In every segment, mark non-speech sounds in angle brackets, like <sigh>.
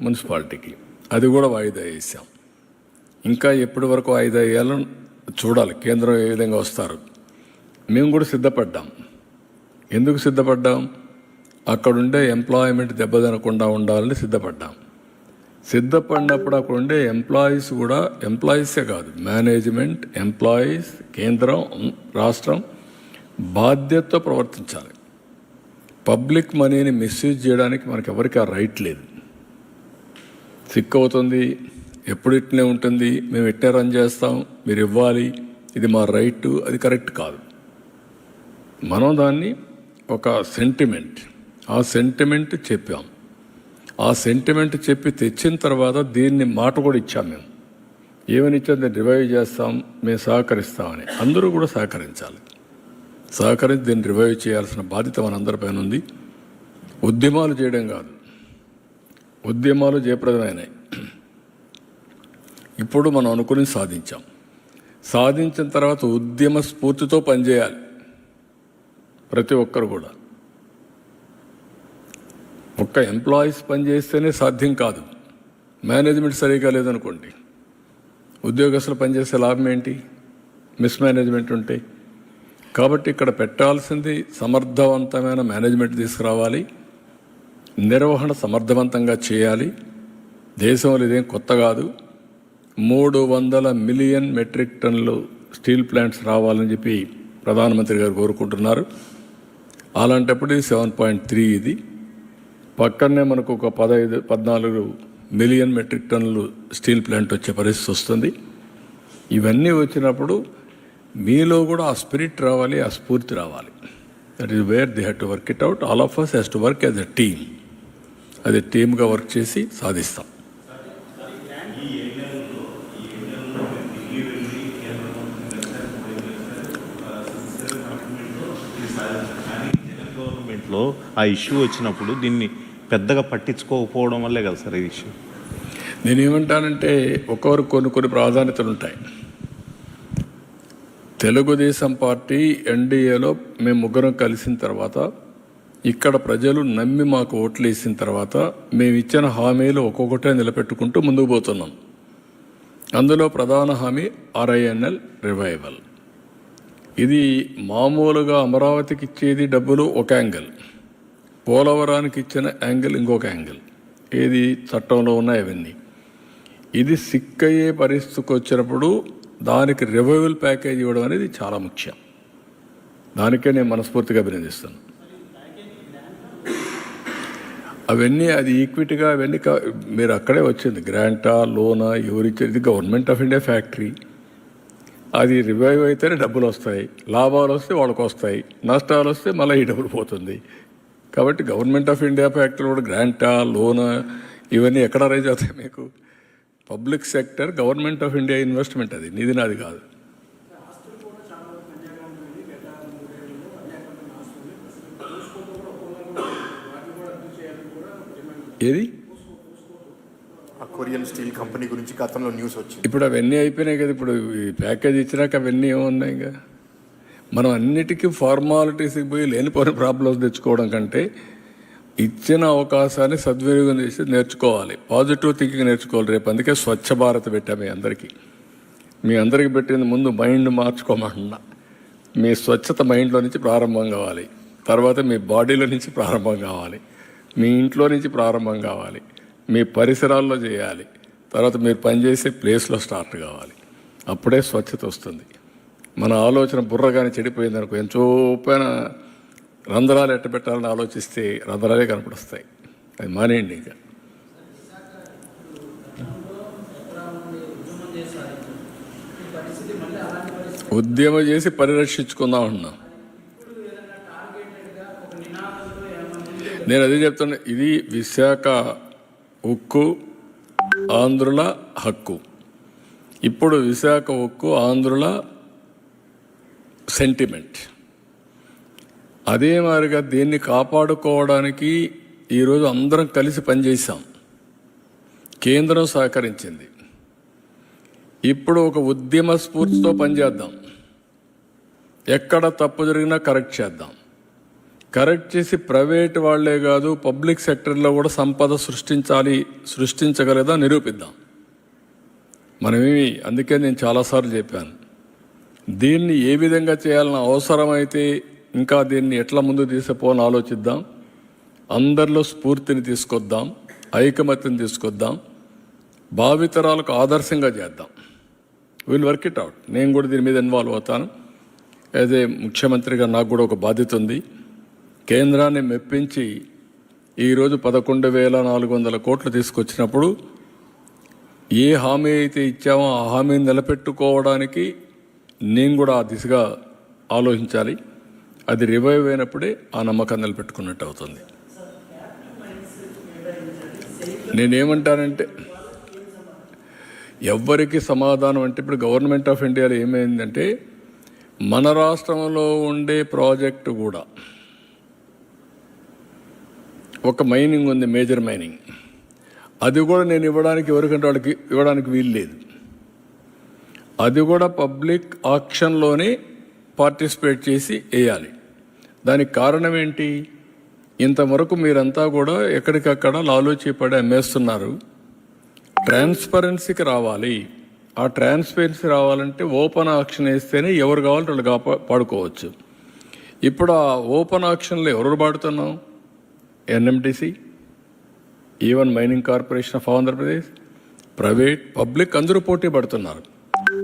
మున్సిపాలిటీకి. అది కూడా వాయిదా వేసాం. ఇంకా ఎప్పటి వరకు వాయిదా వేయాలో చూడాలి కేంద్రం ఏ విధంగా వస్తారు. మేము కూడా సిద్ధపడ్డాం. ఎందుకు సిద్ధపడ్డాం? అక్కడుండే ఎంప్లాయ్మెంట్ దెబ్బతినకుండా ఉండాలని సిద్ధపడ్డాం. సిద్ధపడినప్పుడు అక్కడ ఉండే ఎంప్లాయీస్ కూడా ఎంప్లాయీసే కాదు మేనేజ్మెంట్ ఎంప్లాయీస్ కేంద్రం రాష్ట్రం బాధ్యతతో ప్రవర్తించాలి. పబ్లిక్ మనీని మిస్యూజ్ చేయడానికి మనకు ఎవరికి ఆ రైట్ లేదు. సిక్ అవుతుంది ఎప్పుడు ఇట్నే ఉంటుంది మేము ఎట్టే రన్ చేస్తాం మీరు ఇవ్వాలి ఇది మా రైట్ అది కరెక్ట్ కాదు. మనం దాన్ని ఒక సెంటిమెంట్ ఆ సెంటిమెంట్ చెప్పాం. ఆ సెంటిమెంట్ చెప్పి తెచ్చిన తర్వాత దీన్ని మాట కూడా ఇచ్చాం మేము. ఏమని ఇచ్చాం? రివైవ్ చేస్తాం మేము సహకరిస్తామని. అందరూ కూడా సహకరించాలి. సహకరించి దీన్ని రివైవ్ చేయాల్సిన బాధ్యత మనందరిపైన ఉంది. ఉద్యమాలు చేయడం కాదు. ఉద్యమాలు జయప్రదమైనాయి. ఇప్పుడు మనం అనుకుని సాధించాం. సాధించిన తర్వాత ఉద్యమ స్ఫూర్తితో పనిచేయాలి. ప్రతి ఒక్కరు కూడా. ఒక్క ఎంప్లాయీస్ పనిచేస్తేనే సాధ్యం కాదు. మేనేజ్మెంట్ సరిగా లేదనుకోండి. ఉద్యోగస్తులు పనిచేసే లాభం ఏంటి? మిస్ మేనేజ్మెంట్ ఉంటే. కాబట్టి ఇక్కడ పెట్టాల్సింది సమర్థవంతమైన మేనేజ్మెంట్ తీసుకురావాలి. నిర్వహణ సమర్థవంతంగా చేయాలి. దేశంలో ఇదేం కొత్త కాదు. మూడు వందల మిలియన్ మెట్రిక్ టన్నులు స్టీల్ ప్లాంట్స్ రావాలని చెప్పి ప్రధానమంత్రి గారు కోరుకుంటున్నారు. అలాంటప్పుడు ఇది సెవెన్ పాయింట్ త్రీ ఇది. పక్కనే మనకు ఒక పదహైదు పద్నాలుగు మిలియన్ మెట్రిక్ టన్నులు స్టీల్ ప్లాంట్ వచ్చే పరిస్థితి వస్తుంది. ఇవన్నీ వచ్చినప్పుడు మీలో కూడా ఆ స్పిరిట్ రావాలి ఆ స్ఫూర్తి రావాలి. That is where they had to work it out all of us has to work as a team అది టీమ్గా వర్క్ చేసి సాధిస్తాం. గవర్నమెంట్లో ఆ ఇష్యూ వచ్చినప్పుడు దీన్ని పెద్దగా పట్టించుకోకపోవడం వల్లే కదా సార్ ఈ ఇష్యూ? నేనేమంటానంటే ఒక్కొక్కరు కొన్ని కొన్ని ప్రాధాన్యతలు ఉంటాయి. తెలుగుదేశం పార్టీ ఎన్డీఏలో మేము ముగ్గురం కలిసిన తర్వాత ఇక్కడ ప్రజలు నమ్మి మాకు ఓట్లు వేసిన తర్వాత మేము ఇచ్చిన హామీలు ఒక్కొక్కటే నిలబెట్టుకుంటూ ముందుకు పోతున్నాం. అందులో ప్రధాన హామీ ఆర్ఐఎన్ఎల్ రివైవల్. ఇది మామూలుగా అమరావతికి ఇచ్చేది డబ్బులు ఒక యాంగిల్. పోలవరానికి ఇచ్చిన యాంగిల్ ఇంకొక యాంగిల్. ఏది చట్టంలో ఉన్నాయి అవన్నీ. ఇది సిక్ అయ్యే పరిస్థితికి వచ్చినప్పుడు దానికి రివైవల్ ప్యాకేజ్ ఇవ్వడం అనేది చాలా ముఖ్యం. దానికే నేను మనస్ఫూర్తిగా అభినందిస్తాను. అవన్నీ అది ఈక్విటీగా అవన్నీ మీరు అక్కడే వచ్చింది. గ్రాంటా లోనా ఎవరిచ్చారు? ఇది గవర్నమెంట్ ఆఫ్ ఇండియా ఫ్యాక్టరీ. అది రివైవ్ అయితేనే డబ్బులు వస్తాయి. లాభాలు వస్తే వాళ్ళకి వస్తాయి. నష్టాలు వస్తే మళ్ళీ ఈ డబ్బులు పోతుంది. కాబట్టి గవర్నమెంట్ ఆఫ్ ఇండియా ఫ్యాక్టరీ కూడా గ్రాంటా లోనా ఇవన్నీ ఎక్కడ రైజ్ అవుతాయి మీకు? Public sector government of India investment అది. నిధి నాది కాదు. ఏది? ఆ కొరియన్ స్టీల్ కంపెనీ గురించి గతంలో న్యూస్ వచ్చింది. ఇప్పుడు అవన్నీ అయిపోయినాయి కదా ఇప్పుడు ఈ ప్యాకేజ్ ఇచ్చినాక అవన్నీ ఏమున్నాయి ఇంకా? మనం అన్నిటికీ ఫార్మాలిటీస్కి పోయి లేనిపోయిన ప్రాబ్లమ్స్ తెచ్చుకోవడం కంటే ఇచ్చిన అవకాశాన్ని సద్వినియోగం చేసి నేర్చుకోవాలి. పాజిటివ్ థింకింగ్ నేర్చుకోవాలి రేపు. అందుకే స్వచ్ఛ భారత్ పెట్టా మీ అందరికీ. మీ అందరికి పెట్టింది ముందు మైండ్ మార్చుకోమన్నా. మీ స్వచ్ఛత మైండ్లో నుంచి ప్రారంభం కావాలి. తర్వాత మీ బాడీలో నుంచి ప్రారంభం కావాలి. మీ ఇంట్లో నుంచి ప్రారంభం కావాలి. మీ పరిసరాల్లో చేయాలి. తర్వాత మీరు పనిచేసే ప్లేస్లో స్టార్ట్ కావాలి. అప్పుడే స్వచ్ఛత వస్తుంది. మన ఆలోచన బుర్ర చెడిపోయింది అనుకో ఎంత రంధ్రాలు ఎట్ట పెట్టాలని ఆలోచిస్తే రంధ్రాలే కనపడొస్తాయి. అది మానేయండి ఇంకా. ఉద్యమం చేసి పరిరక్షించుకుందాం అన్నాం. నేను అదే చెప్తున్నా ఇది విశాఖ ఉక్కు ఆంధ్రుల హక్కు. ఇప్పుడు విశాఖ ఉక్కు ఆంధ్రుల సెంటిమెంట్ అదే మాదిరిగా దీన్ని కాపాడుకోవడానికి ఈరోజు అందరం కలిసి పనిచేసాం కేంద్రం సహకరించింది. ఇప్పుడు ఒక ఉద్యమ స్ఫూర్తితో పనిచేద్దాం. ఎక్కడ తప్పు జరిగినా కరెక్ట్ చేద్దాం. కరెక్ట్ చేసి ప్రైవేట్ వాళ్ళే కాదు పబ్లిక్ సెక్టర్లో కూడా సంపద సృష్టించాలి సృష్టించగలదా నిరూపిద్దాం. మనమేమి అందుకే నేను చాలాసార్లు చెప్పాను. దీన్ని ఏ విధంగా చేయాలని అవసరమైతే ఇంకా దీన్ని ఎట్లా ముందు తీసుకుపోవాలని ఆలోచిద్దాం. అందరిలో స్ఫూర్తిని తీసుకొద్దాం ఐకమత్యం తీసుకొద్దాం భావితరాలకు ఆదర్శంగా చేద్దాం. విల్ వర్క్ ఇట్ అవుట్ నేను కూడా దీని మీద ఇన్వాల్వ్ అవుతాను. అదే ముఖ్యమంత్రిగా నాకు కూడా ఒక బాధ్యత ఉంది. కేంద్రాన్ని మెప్పించి ఈరోజు పదకొండు వేల నాలుగు వందల కోట్లు తీసుకొచ్చినప్పుడు ఏ హామీ అయితే ఇచ్చామో ఆ హామీని నిలబెట్టుకోవడానికి నేను కూడా ఆ దిశగా ఆలోచించాలి. అది రివైవ్ అయినప్పుడే ఆ నమ్మకాన్ని నిలబెట్టుకున్నట్టు అవుతుంది. నేనేమంటానంటే ఎవ్వరికి సమాధానం అంటే ఇప్పుడు గవర్నమెంట్ ఆఫ్ ఇండియాలో ఏమైందంటే మన రాష్ట్రంలో ఉండే ప్రాజెక్టు కూడా ఒక మైనింగ్ ఉంది మేజర్ మైనింగ్. అది కూడా నేను ఇవ్వడానికి ఎవరికంటే వాళ్ళకి ఇవ్వడానికి వీలు లేదు. అది కూడా పబ్లిక్ ఆక్షన్లోనే పార్టిసిపేట్ చేసి వేయాలి. దానికి కారణం ఏంటి? ఇంతవరకు మీరంతా కూడా ఎక్కడికక్కడ లాలోచి పడి అమ్మేస్తున్నారు. ట్రాన్స్పరెన్సీకి రావాలి. ఆ ట్రాన్స్పరెన్సీ రావాలంటే ఓపెన్ ఆక్షన్ వేస్తేనే ఎవరు కావాలంటే వాళ్ళు కాపా పాడుకోవచ్చు. ఇప్పుడు ఆ ఓపెన్ ఆక్షన్లో ఎవరు పాడుతున్నాం NMDC even mining corporation of Andhra Pradesh private public అందరూ పోటీ పడుతున్నారు.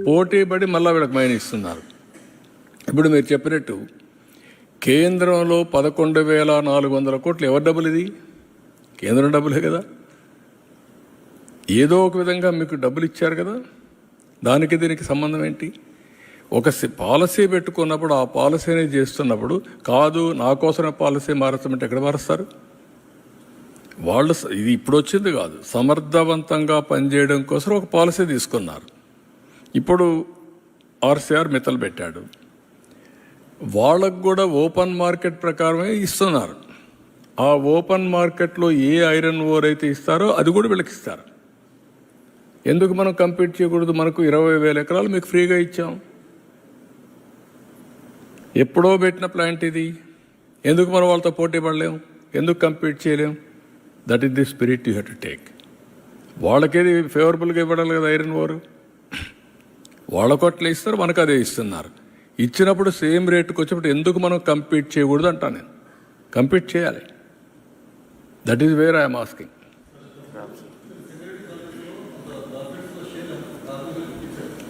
పోటీ పడి మళ్ళీ వీళ్ళకి మైన్ ఇస్తున్నారు. ఇప్పుడు మీరు చెప్పినట్టు కేంద్రంలో పదకొండు వేల నాలుగు వందల కోట్లు ఎవరి డబ్బులు ఇది? కేంద్రం డబ్బులే కదా. ఏదో ఒక విధంగా మీకు డబ్బులు ఇచ్చారు కదా. దానికి దీనికి సంబంధం ఏంటి? ఒక సి- పాలసీ పెట్టుకున్నప్పుడు ఆ పాలసీని చేస్తున్నప్పుడు కాదు నా కోసమే పాలసీ మారస్తామంటే ఎక్కడ మారుస్తారు? వాళ్ళు ఇది ఇప్పుడు వచ్చింది కాదు. సమర్థవంతంగా పనిచేయడం కోసం ఒక పాలసీ తీసుకున్నారు. ఇప్పుడు ఆర్సీఆర్ మిత్తలు పెట్టాడు. వాళ్ళకు కూడా ఓపెన్ మార్కెట్ ప్రకారమే ఇస్తున్నారు. ఆ ఓపెన్ మార్కెట్లో ఏ ఐరన్ ఓర్ అయితే ఇస్తారో అది కూడా వీళ్ళకి ఇస్తారు. ఎందుకు మనం కంపీట్ చేయకూడదు? మనకు ఇరవై వేల ఎకరాలు మీకు ఫ్రీగా ఇచ్చాం. ఎప్పుడో పెట్టిన ప్లాంట్ ఇది. ఎందుకు మనం వాళ్ళతో పోటీ పడలేం? ఎందుకు కంపీట్ చేయలేం? That is the spirit you have to take వాళ్ళకేది ఫేవరబుల్గా ఇవ్వడాలి కదా ఐరన్ ఓరు? వాళ్ళకు అట్లా ఇస్తారు మనకు అదే ఇస్తున్నారు. ఇచ్చినప్పుడు సేమ్ రేటుకు వచ్చినప్పుడు ఎందుకు మనం కంపీట్ చేయకూడదు అంటాను నేను. కంపీట్ చేయాలి. That is where I'm asking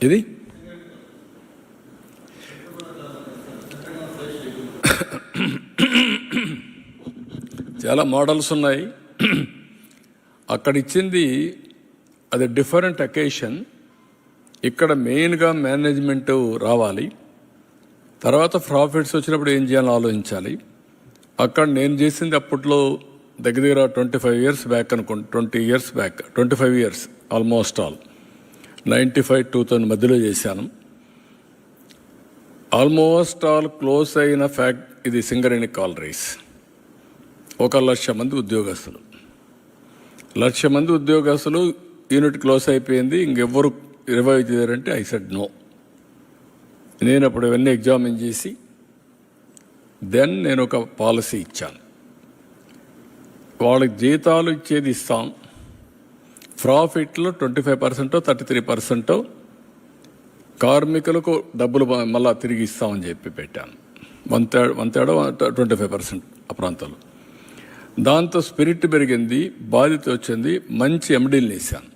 ఇది? <coughs> చాలా మోడల్స్ ఉన్నాయి. అక్కడ ఇచ్చింది అది డిఫరెంట్ అకేషన్. ఇక్కడ మెయిన్గా మేనేజ్మెంట్ రావాలి. తర్వాత ప్రాఫిట్స్ వచ్చినప్పుడు ఏం చేయాలో ఆలోచించాలి. అక్కడ నేను చేసింది అప్పట్లో దగ్గర దగ్గర ట్వంటీ ఫైవ్ ఇయర్స్ బ్యాక్ అనుకోండి twenty years back twenty five years almost all. Ninety five two thousand మధ్యలో చేశాను. ఆల్మోస్ట్ ఆల్ క్లోజ్ అయిన ఫ్యాక్ట్ ఇది సింగరేణి కాల్ రైస్ ఒక లక్ష మంది ఉద్యోగస్తులు. లక్ష మంది ఉద్యోగస్తులు యూనిట్ క్లోజ్ అయిపోయింది. ఇంకెవ్వరు రివైవ్ చేయారంటే ఐ సెడ్ నో. నేను అప్పుడు ఇవన్నీ ఎగ్జామిన్ చేసి దెన్ నేను ఒక పాలసీ ఇచ్చాను. వాళ్ళకి జీతాలు ఇచ్చేది ఇస్తాం. ప్రాఫిట్లో ట్వంటీ ఫైవ్ పర్సెంటో థర్టీ త్రీ పర్సెంటో కార్మికులకు డబ్బులు మళ్ళీ మళ్ళా తిరిగి ఇస్తామని చెప్పి పెట్టాను. One third one third twenty five percent ఆ ప్రాంతంలో. దాంతో స్పిరిట్ పెరిగింది బాధ్యత వచ్చింది మంచి ఎండీలు వేసాను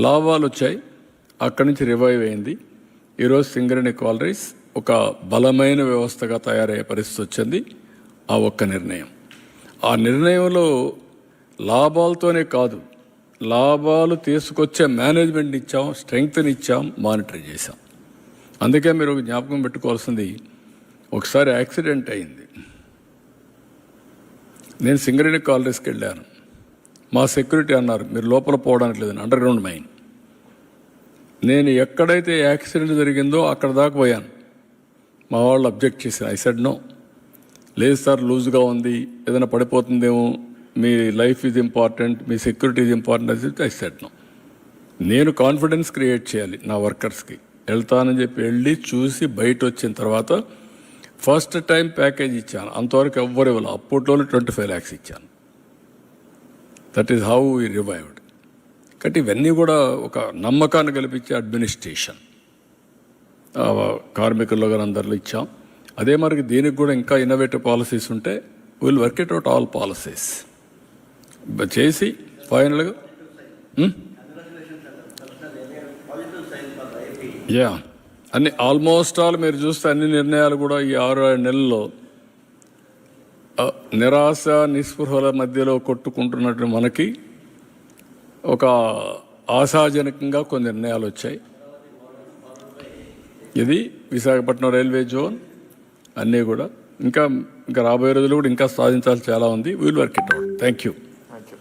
లాభాలు వచ్చాయి అక్కడి నుంచి రివైవ్ అయింది. ఈరోజు సింగరేణి కాలరీస్ ఒక బలమైన వ్యవస్థగా తయారయ్యే పరిస్థితి వచ్చింది. ఆ ఒక్క నిర్ణయం. ఆ నిర్ణయంలో లాభాలతోనే కాదు లాభాలు తీసుకొచ్చే మేనేజ్మెంట్ ఇచ్చాం స్ట్రెంగ్త్ని ఇచ్చాం మానిటర్ చేశాం. అందుకే మీరు ఒక జ్ఞాపకం పెట్టుకోవాల్సింది ఒకసారి యాక్సిడెంట్ అయింది. నేను సింగరేణి కాలనీస్కి వెళ్ళాను. మా సెక్యూరిటీ అన్నారు మీరు లోపల పోవడానికి లేదని అండర్ గ్రౌండ్ మైన్. నేను ఎక్కడైతే యాక్సిడెంట్ జరిగిందో అక్కడ దాకా పోయాను. మా వాళ్ళు అబ్జెక్ట్ చేశారు. I said no. లేదు సార్ లూజ్గా ఉంది ఏదైనా పడిపోతుందేమో మీ లైఫ్ ఈజ్ ఇంపార్టెంట్ మీ సెక్యూరిటీ ఈజ్ ఇంపార్టెంట్ అని చెప్పి ఐ సెడ్ నో. నేను కాన్ఫిడెన్స్ క్రియేట్ చేయాలి నా వర్కర్స్కి. వెళ్తానని చెప్పి వెళ్ళి చూసి బయట వచ్చిన తర్వాత ఫస్ట్ టైం ప్యాకేజ్ ఇచ్చాను. అంతవరకు ఎవ్వరు ఇవ్వాలి. అప్పట్లోనే ట్వంటీ ఫైవ్ ల్యాక్స్ ఇచ్చాను. దట్ ఈస్ హౌ ఈ రివైవ్డ్ కాబట్టి ఇవన్నీ కూడా ఒక నమ్మకాన్ని కల్పించే అడ్మినిస్ట్రేషన్ కార్మికుల్లో కానీ అందరిలో ఇచ్చాం. అదే మరి దీనికి కూడా ఇంకా ఇన్నోవేటివ్ పాలసీస్ ఉంటే will work it out all policies చేసి ఫైనల్గా యా అన్ని ఆల్మోస్ట్ ఆల్ మీరు చూస్తే అన్ని నిర్ణయాలు కూడా ఈ ఆరు ఏడు నెలల్లో నిరాశ నిస్పృహల మధ్యలో కొట్టుకుంటున్నట్టు మనకి ఒక ఆశాజనకంగా కొన్ని నిర్ణయాలు వచ్చాయి. ఇది విశాఖపట్నం రైల్వే జోన్ అన్నీ కూడా. ఇంకా ఇంకా రాబోయే రోజులు కూడా ఇంకా సాధించాల్సి చాలా ఉంది. We'll work it out thank you